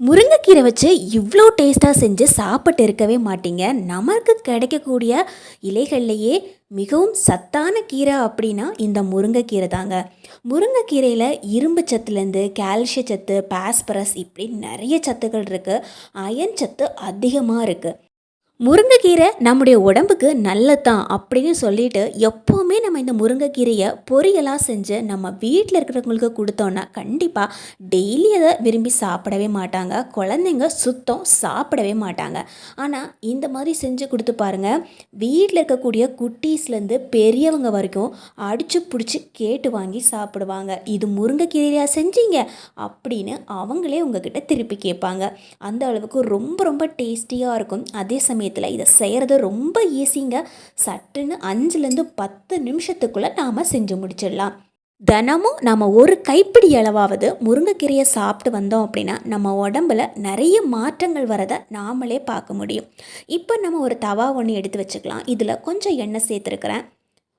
முருங்கைக்கீரை வச்சு இவ்வளோ டேஸ்ட்டாக செஞ்சு சாப்பிட்டு இருக்கவே மாட்டீங்க. நமக்கு கிடைக்கக்கூடிய இலைகள்லையே மிகவும் சத்தான கீரை அப்படின்னா இந்த முருங்கைக்கீரை தாங்க. முருங்கைக்கீரையில் இரும்பு சத்துலேருந்து கால்சிய சத்து பாஸ்பரஸ் இப்படி நிறைய சத்துக்கள் இருக்குது அயன் சத்து அதிகமாக இருக்குது முருங்கைக்கீரை நம்முடைய உடம்புக்கு நல்லதான் அப்படின்னு சொல்லிட்டு எப்போவுமே நம்ம இந்த முருங்கைக்கீரையை பொரியலாக செஞ்சு நம்ம வீட்டில் இருக்கிறவங்களுக்கு கொடுத்தோன்னா கண்டிப்பாக டெய்லி அதை விரும்பி சாப்பிடவே மாட்டாங்க. குழந்தைங்க சுத்தம் சாப்பிடவே மாட்டாங்க. ஆனால் இந்த மாதிரி செஞ்சு கொடுத்து பாருங்கள் வீட்டில் இருக்கக்கூடிய குட்டீஸ்லேருந்து பெரியவங்க வரைக்கும் அடித்து பிடிச்சி கேட்டு வாங்கி சாப்பிடுவாங்க. இது முருங்கைக்கீரையாக செஞ்சீங்க? அப்படின்னு அவங்களே உங்ககிட்ட திருப்பி கேட்பாங்க. அந்த அளவுக்கு ரொம்ப ரொம்ப டேஸ்டியாக இருக்கும். அதே சமயத்தில் இதை செய்கிறது ரொம்ப ஈஸிங்க சட்டுன்னு அஞ்சுலேருந்து பத்து நிமிஷத்துக்குள்ளே நாம் செஞ்சு முடிச்சிடலாம். தினமும் நம்ம ஒரு கைப்பிடி அளவாவது முருங்கைக்கீரையை சாப்பிட்டு வந்தோம் அப்படின்னா நம்ம உடம்புல நிறைய மாற்றங்கள் வரதை நாமளே பார்க்க முடியும். இப்போ நம்ம ஒரு தவா ஒன்று எடுத்து வச்சுக்கலாம். இதில் கொஞ்சம் எண்ணெய் சேர்த்துருக்குறேன்.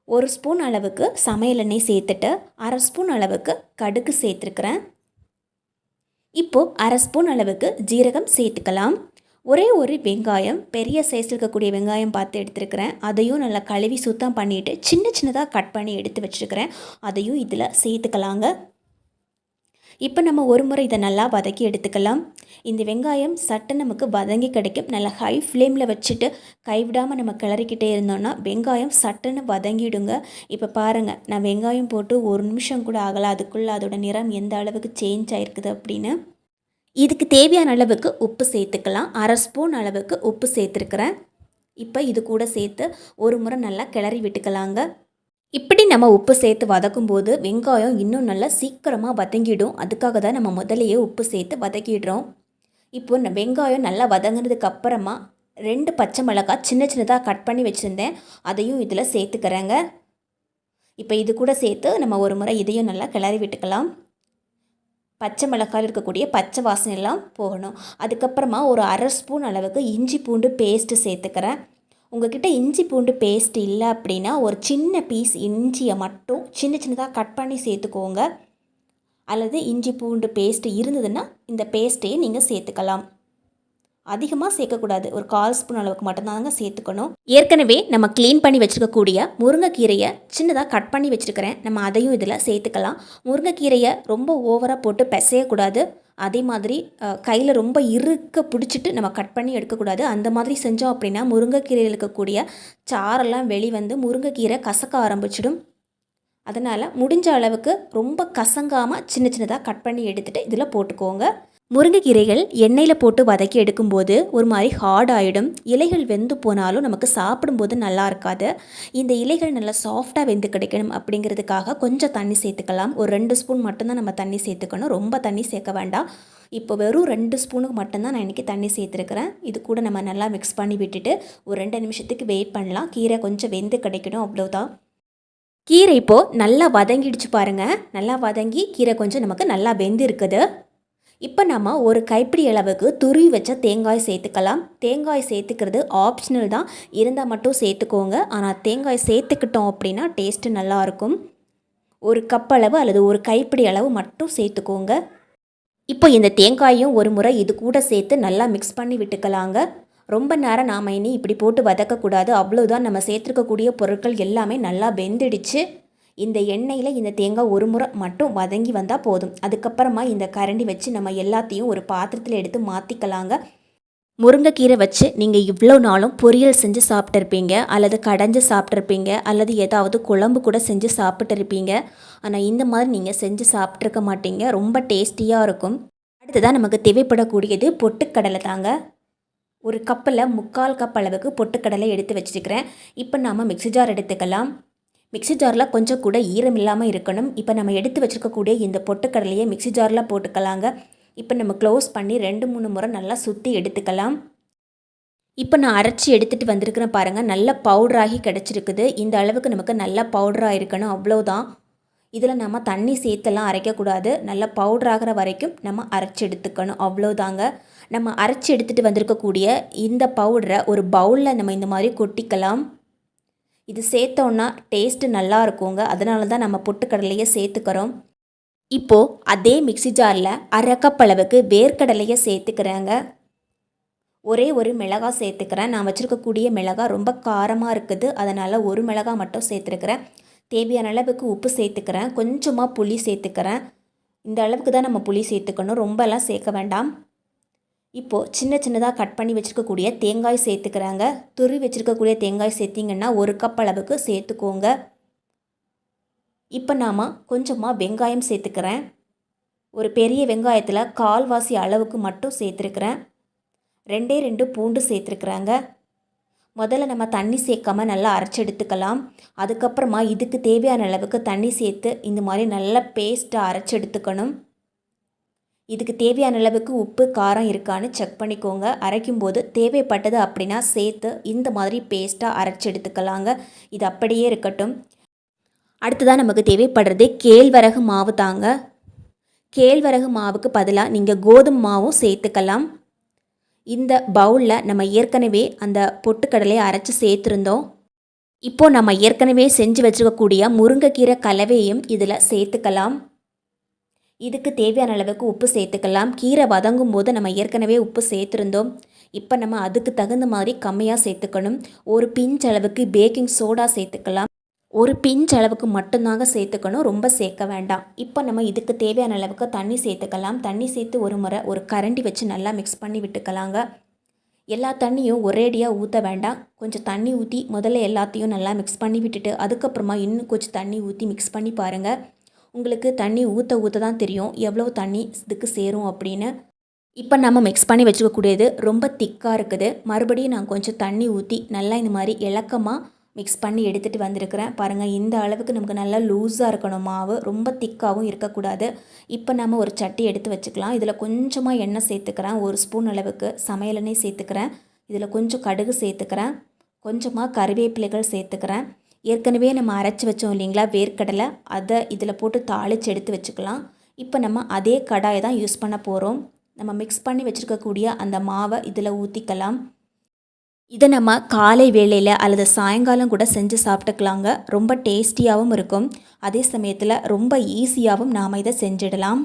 ஒரு ஸ்பூன் அளவுக்கு சமையல் எண்ணெய் சேர்த்துட்டு அரை ஸ்பூன் அளவுக்கு கடுகு சேர்த்துருக்குறேன். இப்போது அரை ஸ்பூன் அளவுக்கு ஜீரகம் சேர்த்துக்கலாம். ஒரே ஒரு வெங்காயம் பெரிய சைஸில் இருக்கக்கூடிய வெங்காயம் பார்த்து எடுத்துருக்கிறேன். அதையும் நல்லா கழுவி சுத்தம் பண்ணிவிட்டு சின்ன சின்னதாக கட் பண்ணி எடுத்து வச்சுருக்கிறேன். அதையும் இதில் சேர்த்துக்கலாங்க. இப்போ நம்ம ஒரு முறை இதை நல்லா வதக்கி எடுத்துக்கலாம். இந்த வெங்காயம் சட்டை நமக்கு வதங்கி கிடைக்கும். நல்லா ஹை ஃப்ளேமில் வச்சுட்டு கைவிடாமல் நம்ம கிளறிக்கிட்டே இருந்தோம்னா வெங்காயம் சட்டுன்னு வதங்கிடுங்க. இப்போ பாருங்கள் நான் வெங்காயம் போட்டு ஒரு நிமிஷம் கூட ஆகலை. அதுக்குள்ளே அதோட நிறம் எந்த அளவுக்கு சேஞ்ச் ஆகிருக்குது அப்படின்னு. இதுக்கு தேவையான அளவுக்கு உப்பு சேர்த்துக்கலாம். அரை ஸ்பூன் அளவுக்கு உப்பு சேர்த்துருக்குறேன். இப்போ இது கூட சேர்த்து ஒரு முறை நல்லா கிளறி விட்டுக்கலாங்க. இப்படி நம்ம உப்பு சேர்த்து வதக்கும்போது வெங்காயம் இன்னும் நல்லா சீக்கிரமாக வதங்கிடும். அதுக்காக தான் நம்ம முதலையே உப்பு சேர்த்து வதக்கிடுறோம். இப்போ வெங்காயம் நல்லா வதங்கினதுக்கு அப்புறமா ரெண்டு பச்சை மிளகாய் சின்ன சின்னதாக கட் பண்ணி வச்சுருந்தேன். அதையும் இதில் சேர்த்துக்கிறேங்க. இப்போ இது கூட சேர்த்து நம்ம ஒரு முறை இதையும் நல்லா கிளறி விட்டுக்கலாம். பச்சை மிளகாயில் இருக்கக்கூடிய பச்சை வாசனையெல்லாம் போகணும். அதுக்கப்புறமா ஒரு அரை ஸ்பூன் அளவுக்கு இஞ்சி பூண்டு பேஸ்ட்டு சேர்த்துக்கிறேன். உங்ககிட்ட இஞ்சி பூண்டு பேஸ்ட் இல்லை அப்படின்னா ஒரு சின்ன பீஸ் இஞ்சியை மட்டும் சின்ன சின்னதாக கட் பண்ணி சேர்த்துக்கோங்க. அல்லது இஞ்சி பூண்டு பேஸ்ட் இருந்ததுன்னா இந்த பேஸ்ட்டையே நீங்கள் சேர்த்துக்கலாம். அதிகமாக சேர்க்கக்கூடாது. ஒரு கால் ஸ்பூன் அளவுக்கு மட்டும்தாங்க சேர்த்துக்கணும். ஏற்கனவே நம்ம க்ளீன் பண்ணி வச்சுருக்கக்கூடிய முருங்கைக்கீரையை சின்னதாக கட் பண்ணி வச்சுருக்கிறேன். நம்ம அதையும் இதில் சேர்த்துக்கலாம். முருங்கைக்கீரையை ரொம்ப ஓவராக போட்டு பிசையக்கூடாது. அதே மாதிரி கையில் ரொம்ப இருக்க பிடிச்சிட்டு நம்ம கட் பண்ணி எடுக்கக்கூடாது. அந்த மாதிரி செஞ்சோம் அப்படின்னா முருங்கைக்கீரையில் இருக்கக்கூடிய சாரெல்லாம் வெளிவந்து முருங்கைக்கீரை கசக்க ஆரம்பிச்சிடும். அதனால் முடிஞ்ச அளவுக்கு ரொம்ப கசங்காமல் சின்ன சின்னதாக கட் பண்ணி எடுத்துகிட்டு இதில் போட்டுக்கோங்க. முருங்கைக்கீரைகள் எண்ணெயில் போட்டு வதக்கி எடுக்கும்போது ஒரு மாதிரி ஹார்ட் ஆகிடும் இலைகள் வெந்து போனாலும் நமக்கு சாப்பிடும்போது நல்லா இருக்காது. இந்த இலைகள் நல்லா சாஃப்டாக வெந்து கிடைக்கணும் அப்படிங்கிறதுக்காக கொஞ்சம் தண்ணி சேர்த்துக்கலாம். ஒரு ரெண்டு ஸ்பூன் மட்டும்தான் நம்ம தண்ணி சேர்த்துக்கணும். ரொம்ப தண்ணி சேர்க்க வேண்டாம். இப்போ வெறும் ரெண்டு ஸ்பூனுக்கு மட்டும்தான் நான் இன்றைக்கி தண்ணி சேர்த்துருக்குறேன். இது கூட நம்ம நல்லா மிக்ஸ் பண்ணி விட்டுட்டு ஒரு ரெண்டு நிமிஷத்துக்கு வெயிட் பண்ணலாம். கீரை கொஞ்சம் வெந்து கிடைக்கணும் அவ்வளோதான் கீரை இப்போது நல்லா வதங்கிடுச்சு பாருங்கள் நல்லா வதங்கி கீரை கொஞ்சம் நமக்கு நல்லா வெந்து இருக்குது இப்போ நம்ம ஒரு கைப்பிடி அளவுக்கு துருவி வச்ச தேங்காய் சேர்த்துக்கலாம். தேங்காய் சேர்த்துக்கிறது ஆப்ஷனல் தான். இருந்தால் மட்டும் சேர்த்துக்கோங்க. ஆனால் தேங்காய் சேர்த்துக்கிட்டோம் அப்படின்னா டேஸ்ட்டு நல்லாயிருக்கும் ஒரு கப் அளவு அல்லது ஒரு கைப்பிடி அளவு மட்டும் சேர்த்துக்கோங்க. இப்போ இந்த தேங்காயும் ஒரு முறை இது கூட சேர்த்து நல்லா மிக்ஸ் பண்ணி விட்டுக்கலாங்க. ரொம்ப நேரம் நாம் இனி இப்படி போட்டு வதக்கக்கூடாது. அவ்வளோதான் நம்ம சேர்த்துருக்கக்கூடிய பொருட்கள் எல்லாமே நல்லா வெந்துடுச்சு. இந்த எண்ணெயில் இந்த தேங்காய் ஒரு முறை மட்டும் வதங்கி வந்தால் போதும். அதுக்கப்புறமா இந்த கரண்டி வச்சு நம்ம எல்லாத்தையும் ஒரு பாத்திரத்தில் எடுத்து மாற்றிக்கலாங்க முருங்கைக்கீரை வச்சு நீங்கள் இவ்வளோ நாளும் பொரியல் செஞ்சு சாப்பிட்ருப்பீங்க அல்லது கடைஞ்சு சாப்பிட்ருப்பீங்க அல்லது ஏதாவது குழம்பு கூட செஞ்சு சாப்பிட்ருப்பீங்க ஆனால் இந்த மாதிரி நீங்கள் செஞ்சு சாப்பிட்ருக்க மாட்டீங்க. ரொம்ப டேஸ்டியாக இருக்கும். அடுத்ததான் நமக்கு தேவைப்படக்கூடியது பொட்டுக்கடலை தாங்க. ஒரு கப்பில் முக்கால் கப் அளவுக்கு பொட்டுக்கடலை எடுத்து வச்சுருக்கிறேன். இப்போ நாம் மிக்ஸி ஜார் எடுத்துக்கலாம். மிக்ஸி ஜாரில் கொஞ்சம் கூட ஈரம் இல்லாமல் இருக்கணும். இப்போ நம்ம எடுத்து வச்சுருக்கக்கூடிய இந்த பொட்டுக்கடலையை மிக்ஸி ஜாரில் போட்டுக்கலாங்க. இப்போ நம்ம க்ளோஸ் பண்ணி ரெண்டு மூணு முறை நல்லா சுற்றி எடுத்துக்கலாம். இப்போ நான் அரைச்சி எடுத்துகிட்டு வந்திருக்கிறேன் பாருங்கள் நல்ல பவுடராகி கிடச்சிருக்குது. இந்த அளவுக்கு நமக்கு நல்லா பவுடராக இருக்கணும் அவ்வளோதான் இதில் நம்ம தண்ணி சேர்த்தெல்லாம் அரைக்கக்கூடாது. நல்லா பவுடராகிற வரைக்கும் நம்ம அரைச்சி எடுத்துக்கணும் அவ்வளோதாங்க நம்ம அரைச்சி எடுத்துகிட்டு வந்திருக்கக்கூடிய இந்த பவுடரை ஒரு பவுலில் நம்ம இந்த மாதிரி கொட்டிக்கலாம். இது சேர்த்தோன்னா டேஸ்ட்டு நல்லா இருக்குங்க அதனால தான் நம்ம பொட்டுக்கடலையே சேர்த்துக்கிறோம். இப்போது அதே மிக்ஸி ஜாரில் அரை கப் அளவுக்கு வேர்க்கடலையை சேர்த்துக்கிறேங்க. ஒரே ஒரு மிளகாய் சேர்த்துக்கிறேன். நான் வச்சுருக்கக்கூடிய மிளகாய் ரொம்ப காரமாக இருக்குது. அதனால் ஒரு மிளகாய் மட்டும் சேர்த்துருக்கிறேன். தேவையான அளவுக்கு உப்பு சேர்த்துக்கிறேன். கொஞ்சமாக புளி சேர்த்துக்கிறேன். இந்த அளவுக்கு தான் நம்ம புளி சேர்த்துக்கணும். ரொம்பலாம் சேர்க்க வேண்டாம். இப்போது சின்ன சின்னதாக கட் பண்ணி வச்சுருக்கக்கூடிய தேங்காய் சேர்த்துக்கிறாங்க. துருவி வச்சுருக்கக்கூடிய தேங்காய் சேர்த்திங்கன்னா ஒரு கப் அளவுக்கு சேர்த்துக்கோங்க. இப்போ நாம் கொஞ்சமாக வெங்காயம் சேர்த்துக்கிறேன். ஒரு பெரிய வெங்காயத்தில் கால்வாசி அளவுக்கு மட்டும் சேர்த்துருக்குறேன். ரெண்டே ரெண்டு பூண்டு சேர்த்துருக்குறாங்க. முதல்ல நம்ம தண்ணி சேர்க்காம நல்லா அரைச்சி எடுத்துக்கலாம். அதுக்கப்புறமா இதுக்கு தேவையான அளவுக்கு தண்ணி சேர்த்து இந்த மாதிரி நல்லா பேஸ்ட்டாக அரைச்சி எடுத்துக்கணும். இதுக்கு தேவையான அளவுக்கு உப்பு காரம் இருக்கான்னு செக் பண்ணிக்கோங்க. அரைக்கும்போது தேவைப்பட்டது அப்படின்னா சேர்த்து இந்த மாதிரி பேஸ்ட்டாக அரைச்சி எடுத்துக்கலாங்க. இது அப்படியே இருக்கட்டும். அடுத்ததாக நமக்கு தேவைப்படுறது கேழ்வரகு மாவு தாங்க. கேழ்வரகு மாவுக்கு பதிலாக நீங்கள் கோதுமை மாவும் சேர்த்துக்கலாம். இந்த பவுலில் நம்ம ஏற்கனவே அந்த பொட்டுக்கடலையை அரைச்சி சேர்த்துருந்தோம். இப்போது நம்ம ஏற்கனவே செஞ்சு வச்சுருக்கக்கூடிய முருங்கைக்கீரை கலவையும் இதில் சேர்த்துக்கலாம். இதுக்கு தேவையான அளவுக்கு உப்பு சேர்த்துக்கலாம். கீரை வதங்கும் போது நம்ம ஏற்கனவே உப்பு சேர்த்துருந்தோம். இப்போ நம்ம அதுக்கு தகுந்த மாதிரி கம்மியாக சேர்த்துக்கணும். ஒரு பிஞ்ச் அளவுக்கு பேக்கிங் சோடா சேர்த்துக்கலாம். ஒரு பிஞ்ச் அளவுக்கு மட்டும்தாங்க சேர்த்துக்கணும். ரொம்ப சேர்க்க வேண்டாம். இப்போ நம்ம இதுக்கு தேவையான அளவுக்கு தண்ணி சேர்த்துக்கலாம். தண்ணி சேர்த்து ஒரு முறை ஒரு கரண்டி வச்சு நல்லா மிக்ஸ் பண்ணி விட்டுக்கலாங்க. எல்லா தண்ணியும் ஒரேடியாக ஊற்ற வேண்டாம். கொஞ்சம் தண்ணி ஊற்றி முதல்ல எல்லாத்தையும் நல்லா மிக்ஸ் பண்ணி விட்டுட்டு அதுக்கப்புறமா இன்னும் கொஞ்சம் தண்ணி ஊற்றி மிக்ஸ் பண்ணி பாருங்கள் உங்களுக்கு தண்ணி ஊற்ற ஊற்ற தான் தெரியும். எவ்வளோ தண்ணி இதுக்கு சேரும் அப்படின்னு. இப்போ நம்ம மிக்ஸ் பண்ணி வச்சுக்கக்கூடியது ரொம்ப திக்காக இருக்குது. மறுபடியும் நான் கொஞ்சம் தண்ணி ஊற்றி நல்லா இந்த மாதிரி இலக்கமாக மிக்ஸ் பண்ணி எடுத்துகிட்டு வந்திருக்கிறேன். பாருங்கள் இந்த அளவுக்கு நமக்கு நல்லா லூஸாக இருக்கணும். மாவு ரொம்ப திக்காகவும் இருக்கக்கூடாது. இப்போ நம்ம ஒரு சட்டி எடுத்து வச்சுக்கலாம். இதில் கொஞ்சமாக எண்ணெய் சேர்த்துக்கிறேன். ஒரு ஸ்பூன் அளவுக்கு சமையல் எண்ணெய் சேர்த்துக்கிறேன். இதில் கொஞ்சம் கடுகு சேர்த்துக்கிறேன். கொஞ்சமாக கருவேப்பிலைகள் சேர்த்துக்கிறேன். ஏற்கனவே நம்ம அரைச்சி வச்சோம் இல்லைங்களா வேர்க்கடலை. அதை இதில் போட்டு தாளித்து எடுத்து வச்சுக்கலாம். இப்போ நம்ம அதே கடாயை தான் யூஸ் பண்ண போகிறோம் நம்ம மிக்ஸ் பண்ணி வச்சுருக்கக்கூடிய அந்த மாவை இதில் ஊற்றிக்கலாம் இதை நம்ம காலை வேளையில் அல்லது சாயங்காலம் கூட செஞ்சு சாப்பிட்டுக்கலாங்க. ரொம்ப டேஸ்டியாகவும் இருக்கும். அதே சமயத்தில் ரொம்ப ஈஸியாகவும் நாம் இதை செஞ்சிடலாம்.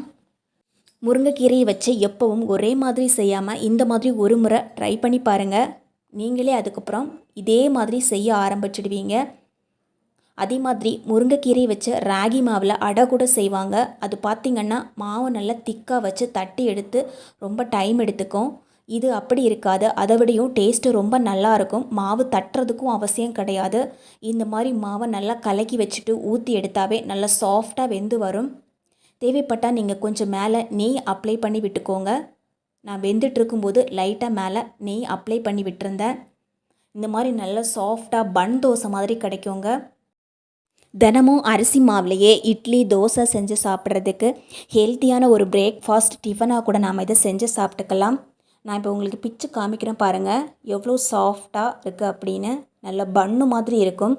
முருங்கைக்கீரையை வச்சு எப்பவும் ஒரே மாதிரி செய்யாமல் இந்த மாதிரி ஒரு முறை ட்ரை பண்ணி பாருங்கள் நீங்களே அதுக்கப்புறம் இதே மாதிரி செய்ய ஆரம்பிச்சிடுவீங்க. அதே மாதிரி முருங்கைக்கீரையை வச்சு ராகி மாவில் அடை கூட செய்வாங்க. அது பார்த்திங்கன்னா மாவை நல்லா திக்காக வச்சு தட்டி எடுத்து ரொம்ப டைம் எடுத்துக்கும். இது அப்படி இருக்காது. அதை விடையும் டேஸ்ட்டு ரொம்ப நல்லா இருக்கும். மாவு தட்டுறதுக்கும் அவசியம் கிடையாது. இந்த மாதிரி மாவை நல்லா கலக்கி வச்சுட்டு ஊற்றி எடுத்தாவே நல்லா சாஃப்டாக வெந்து வரும். தேவைப்பட்டால் நீங்கள் கொஞ்சம் மேலே நெய் அப்ளை பண்ணி விட்டுக்கோங்க. நான் வெந்துட்டு இருக்கும்போது லைட்டாக மேலே நெய் அப்ளை பண்ணி விட்டுருந்தேன். இந்த மாதிரி நல்லா சாஃப்டாக பன் தோசை மாதிரி கிடைக்குங்க. தினமும் அரிசி மாவுலையே இட்லி தோசை செஞ்சு சாப்பிட்றதுக்கு ஹெல்த்தியான ஒரு பிரேக்ஃபாஸ்ட் டிஃபனாக கூட நாம் இதை செஞ்சு சாப்பிட்டுக்கலாம். நான் இப்போ உங்களுக்கு பிச்சு காமிக்கிறேன் பாருங்கள் எவ்வளோ சாஃப்டாக இருக்குது அப்படின்னு. நல்ல பன்னு மாதிரி இருக்கும்.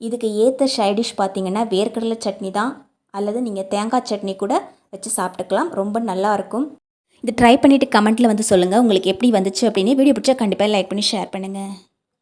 இதுக்கு ஏற்ற சைடிஷ் பார்த்திங்கன்னா வேர்க்கடலை சட்னி தான். அல்லது நீங்கள் தேங்காய் சட்னி கூட வச்சு சாப்பிட்டுக்கலாம். ரொம்ப நல்லாயிருக்கும் இது ட்ரை பண்ணிவிட்டு கமெண்ட்டில் வந்து சொல்லுங்கள் உங்களுக்கு எப்படி வந்துச்சு அப்படின்னு. வீடியோ பிடிச்சா கண்டிப்பாக லைக் பண்ணி ஷேர் பண்ணுங்கள்